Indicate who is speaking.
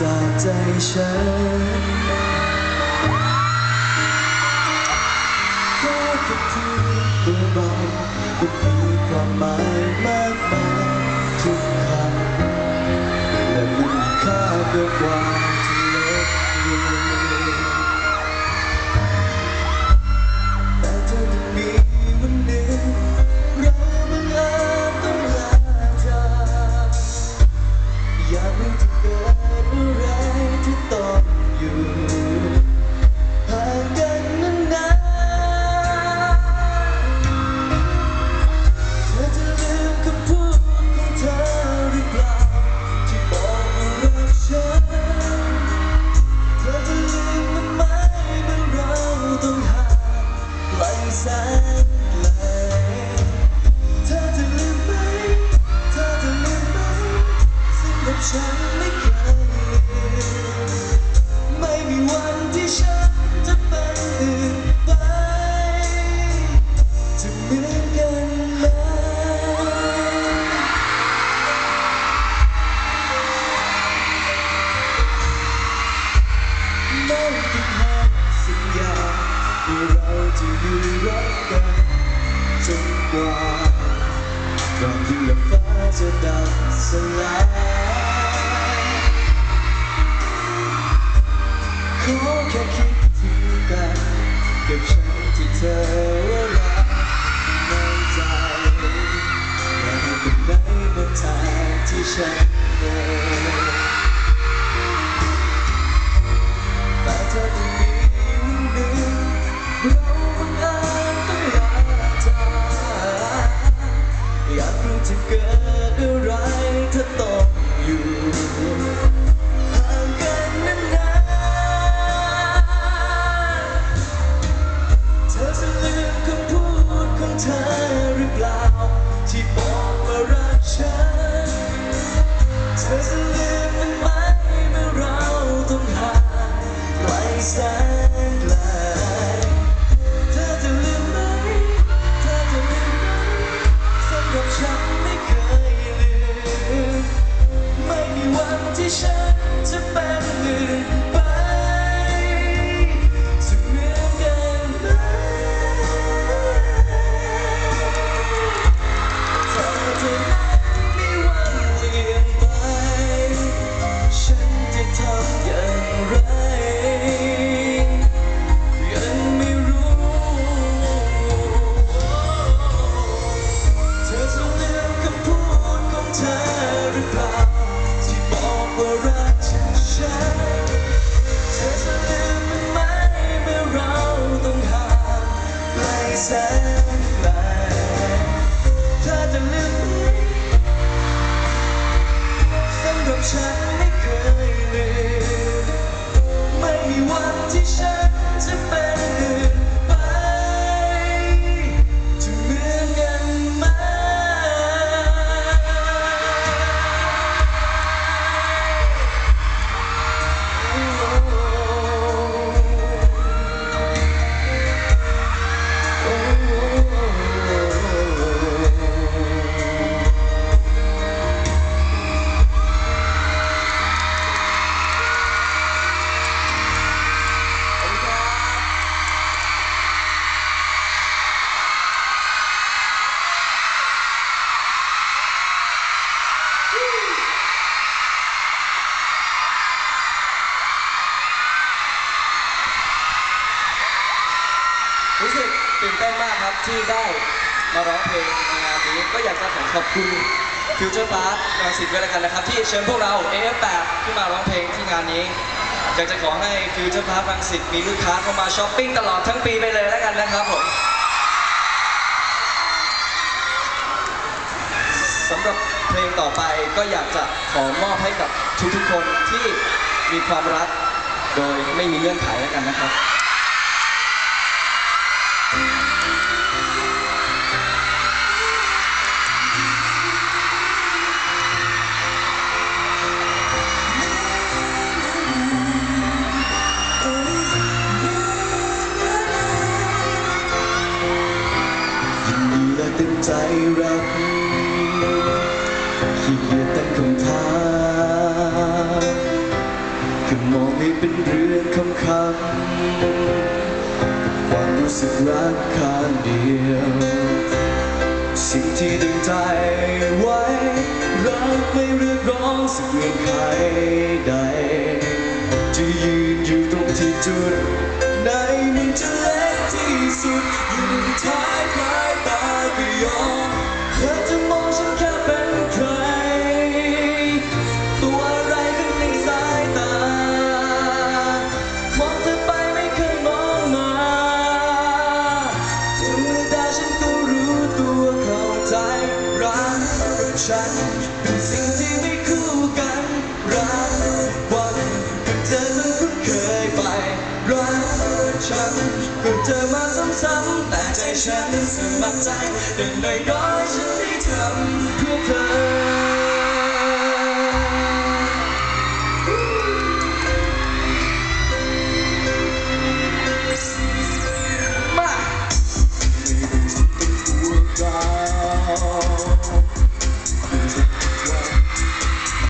Speaker 1: จากใจฉันแค่แค่พูดเบาๆก็มีความหมายมากมาย ก่อนที่ลมฟ้าจะดับสลายขอแค่คิดถึงกันกับฉันที่เธอรักในใจอย่าให้คนไหนมาทางที่ฉัน ส รู้สึก
Speaker 2: ตื่นเต้นมากครับที่ได้มาร้องเพลงในงานนี้ก็อยากจะขอขอบคุณฟิวเจอร์พาร์ครังสิตด้วยแล้วกันนะครับ ที่เชิญพวกเรา AF8 ขึ้นมาร้องเพลงที่งานนี้ อยากจะขอให้ฟิวเจอร์พาร์ครังสิตมีลูกค้าเข้ามาช้อปปิ้งตลอดทั้งปีไปเลยแล้วกันนะครับผมสำหรับเพลงต่อไปก็อยากจะขอมอบให้กับทุกๆคนที่มีความรัก โดยไม่มีเงื่อนไขแล้วกันนะครับ
Speaker 1: ใจรับขี้เกียจตั้งคำถามก็มองให้เป็นเรื่องคำคำความรู้สึกรักข้างเดียว สิ่งที่ดึงใจไว้ รักไม่เรียกร้องสักเงื่อนไขใดจะยืนอยู่ตรงที่จุดไหนมันจะเล็กที่สุดอยู่ท้ายปลาย ตาก็ับเธอมาซ้ำๆแต่ใจฉันสมัครใจเด็กน้อยฉันได้ทำเพื่อเธอ